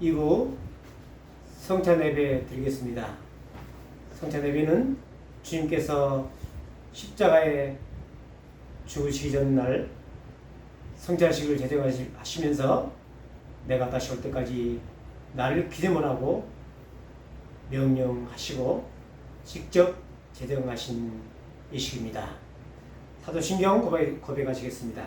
이후 성찬 예배 드리겠습니다. 성찬 예배는 주님께서 십자가에 죽으시기 전날 성찬식을 제정하시면서 내가 다시 올 때까지 나를 기대문하고 명령하시고 직접 제정하신 이 시기입니다. 사도신경 고백, 고백하시겠습니다.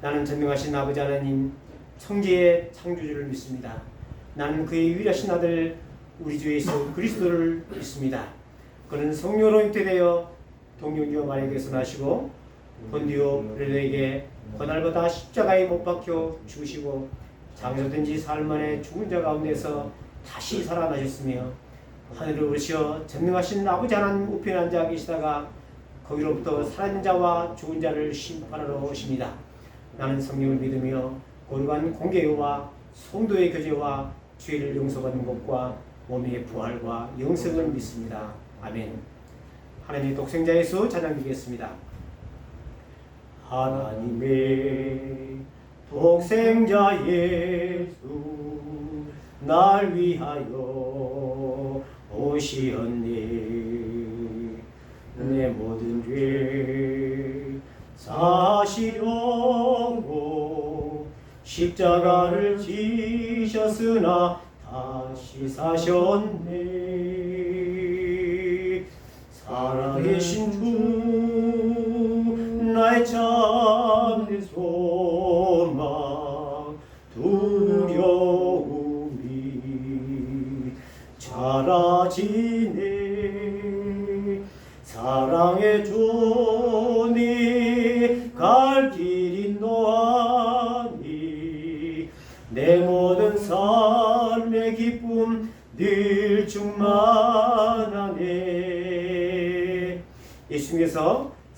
나는 전능하신 아버지 하나님 청지의 창조주를 믿습니다. 나는 그의 유일하신 아들 우리 주 예수 그리스도를 믿습니다. 그는 성령으로 잉태되어 동정녀 마리아에게서 나시고 본디오 빌레에게 고날보다 십자가에 못 박혀 죽으시고 장사된지 사흘 만에 죽은 자 가운데서 다시 살아나셨으며 하늘을 오르시어 전능하신 아버지 하나님 우편에 앉아 계시다가 거기로부터 살아있는 자와 죽은 자를 심판하러 오십니다. 나는 성령을 믿으며 고르간 공개와 성도의 교제와 죄를 용서받는 것과 몸의 부활과 영생을 믿습니다. 아멘. 하나님의 독생자 예수 찬양드리겠습니다. 하나님의 독생자 예수 날 위하여 오시었네 내 모든 죄 사시려고 십자가를 지셨으나 다시 사셨네. 살아계신 주 나의 참된 소망 두려움이 사라지네. 사랑의 주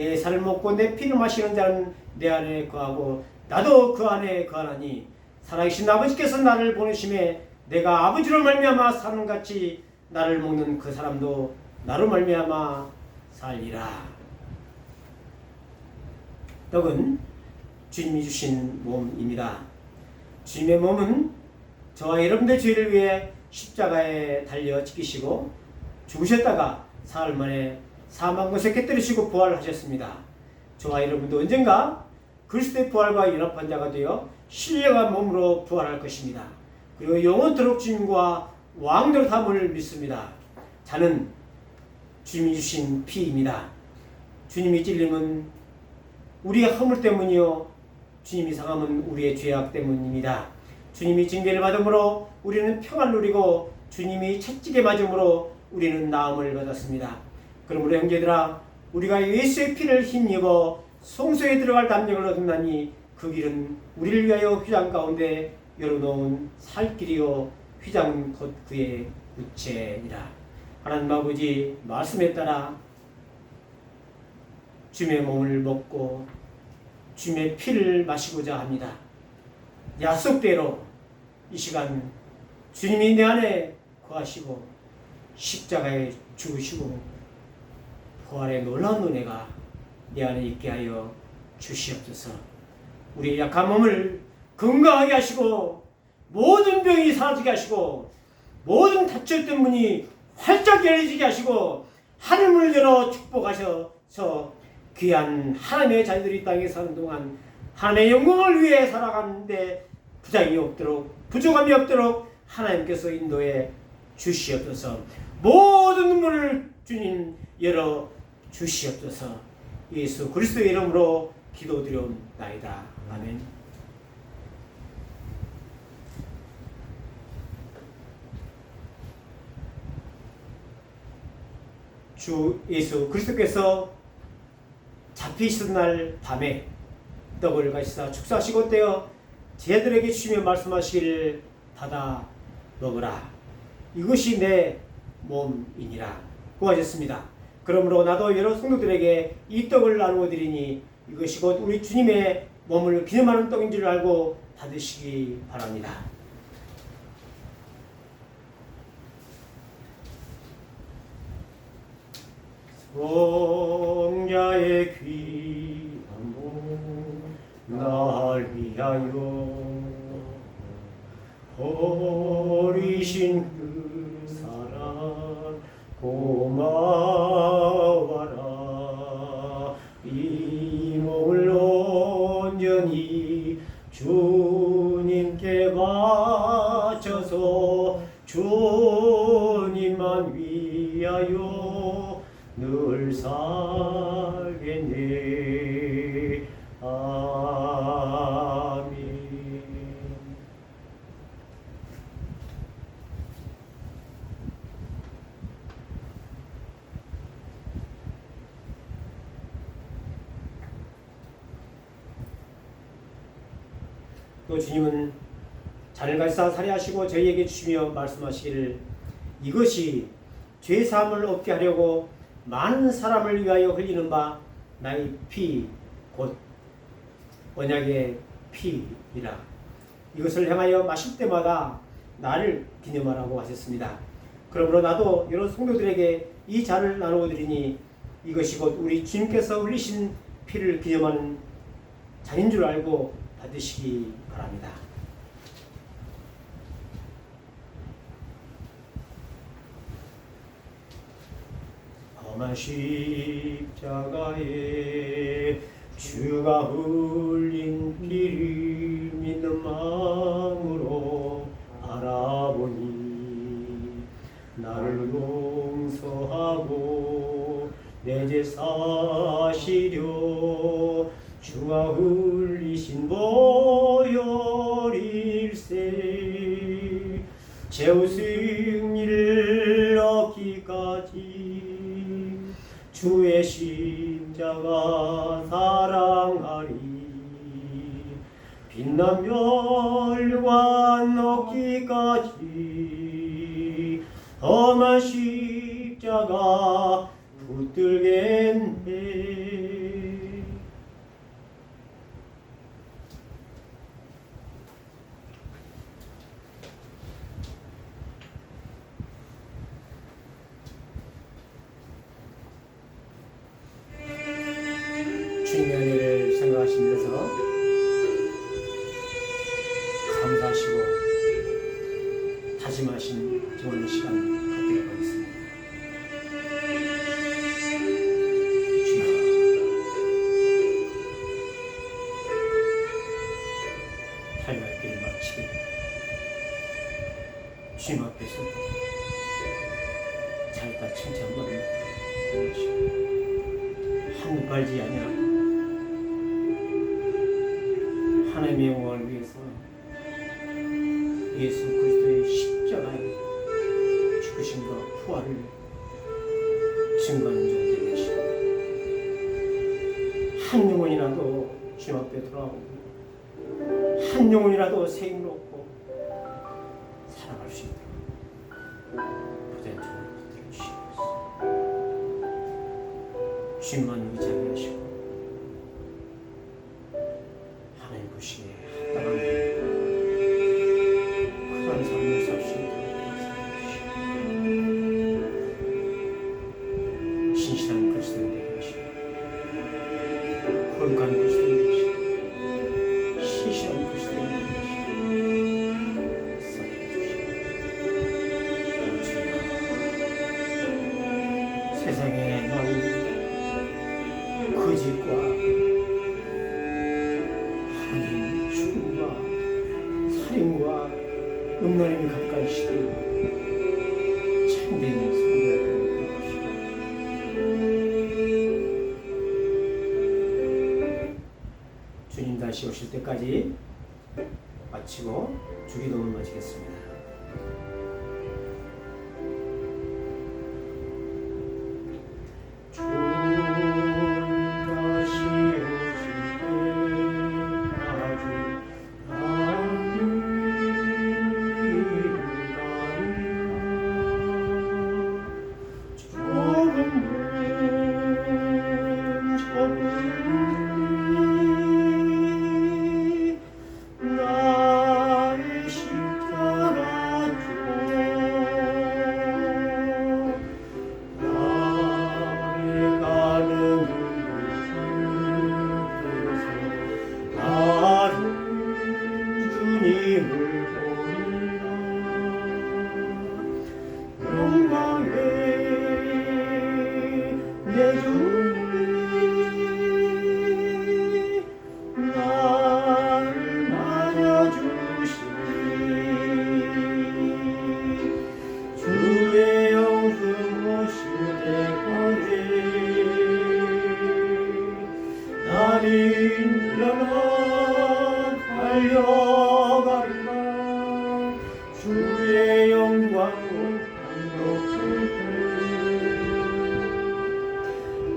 내 살을 먹고 내 피를 마시는 자는 내 안에 거하고 나도 그 안에 거하나니 살아계신 아버지께서 나를 보내심에 내가 아버지로 말미암아 사는 같이 나를 먹는 그 사람도 나로 말미암아 살리라. 떡은 주님이 주신 몸입니다. 주님의 몸은 저와 여러분의 죄를 위해 십자가에 달려 지키시고 죽으셨다가 사흘 만에 사망 것에 깨뜨리시고 부활하셨습니다. 저와 여러분도 언젠가 그리스도의 부활과 연합한 자가 되어 신령한 몸으로 부활할 것입니다. 그리고 영원토록 주님과 담을 믿습니다. 자는 주님이 주신 피입니다. 주님이 찔림은 우리의 허물 때문이요. 주님이 상함은 우리의 죄악 때문입니다. 주님이 징계를 받음으로 우리는 평안 누리고 주님이 채찍에 맞음으로 우리는 나음을 받았습니다. 그러므로 형제들아 우리가 예수의 피를 힘입어 성소에 들어갈 담력을 얻었나니 그 길은 우리를 위하여 휘장 가운데 열어놓은 살길이요 휘장 곧 그의 우체니라 하나님 아버지 말씀에 따라 주님의 몸을 먹고 주님의 피를 마시고자 합니다. 약속대로 이 시간 주님이 내 안에 거하시고 십자가에 죽으시고 부활의 놀라운 은혜가 내 안에 있게 하여 주시옵소서. 우리 약한 몸을 건강하게 하시고 모든 병이 사라지게 하시고 모든 닫혔던 문이 활짝 열리게 하시고 하늘문을 열어 축복하셔서 귀한 하나님의 자녀들이 땅에 사는 동안 하나님의 영광을 위해 살아가는데 부작이 없도록 부족함이 없도록 하나님께서 인도해 주시옵소서 모든 문을 주님 열어 주시옵소서 예수 그리스도의 이름으로 기도드려옵나이다 아멘. 주 예수 그리스도께서 잡히시던 날 밤에 떡을 가시사 축사하시고 떼어 제들에게 주시며 말씀하시기를 받아 먹으라 이것이 내 몸이니라 구하셨습니다. 그러므로 나도 여러 성도들에게 이 떡을 나누어 드리니 이것이 곧 우리 주님의 몸을 기념하는 떡인 줄 알고 받으시기 바랍니다. 성자의 귀한 몸날 위하여 버리신 바쳐서. 주님만 위하여 늘 살겠네. 아멘. 또 주님은 잔을 갈사 살해하시고 저희에게 주시며 말씀하시기를 이것이 죄 사함을 얻게 하려고 많은 사람을 위하여 흘리는 바 나의 피 곧 언약의 피이라 이것을 행하여 마실 때마다 나를 기념하라고 하셨습니다. 그러므로 나도 여러 성도들에게 이 잔을 나누어 드리니 이것이 곧 우리 주님께서 흘리신 피를 기념하는 잔인 줄 알고 받으시기 바랍니다. 험한 십자가에 주가 흘린 피를 믿는 마음으로 알아보니 나를 용서하고 내 죄 사시려 주가 흘리신 보혈 일세. 제우 승리를 주의 십자가 사랑하리. 빛난 멸관 얻기까지 험한 십자가 붙들겠네 다짐하신 좋은 시간 갖도록 하겠습니다. 주여 삶의 길을 마치게 주님 앞에서 잘다 칭찬 받는 한국 발지 아니라 하나님의 영광을 위해서 예수 돌아오고 한 영혼이라도 새 힘을 얻고 살아갈 수 있도록 부대한 종을 붙들어 주시옵소서. 주님만 의지하게 하시고 하나님 보시기에 합당한 그런 삶을 살수 있도록 신실한 그리스도인 되게 하시고 거룩한 그리스도인 때까지 마치고 주기도문 마치겠습니다.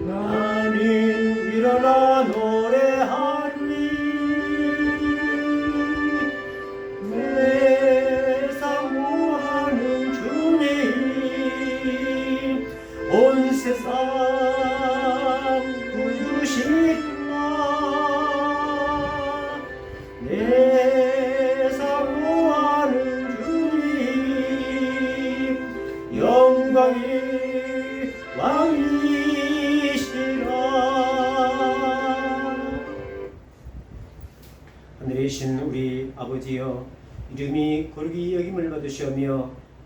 나는 일어나노.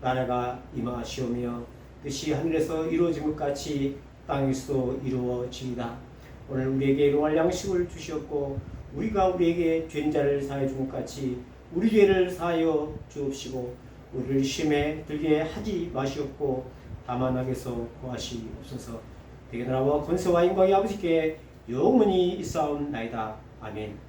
나라가 임하시오며 뜻이 하늘에서 이루어진 것 같이 땅에서도 이루어지이다. 오늘 우리에게 일용할 양식을 주시었고 우리가 우리에게 죄인 자를 사하여 준것 같이 우리 죄를 사하여 주옵시고 우리를 심에 들게 하지 마시옵고 다만 악에서 구하시옵소서. 대개 나라와 권세와 인광이 아버지께 영원히 있사옵나이다. 아멘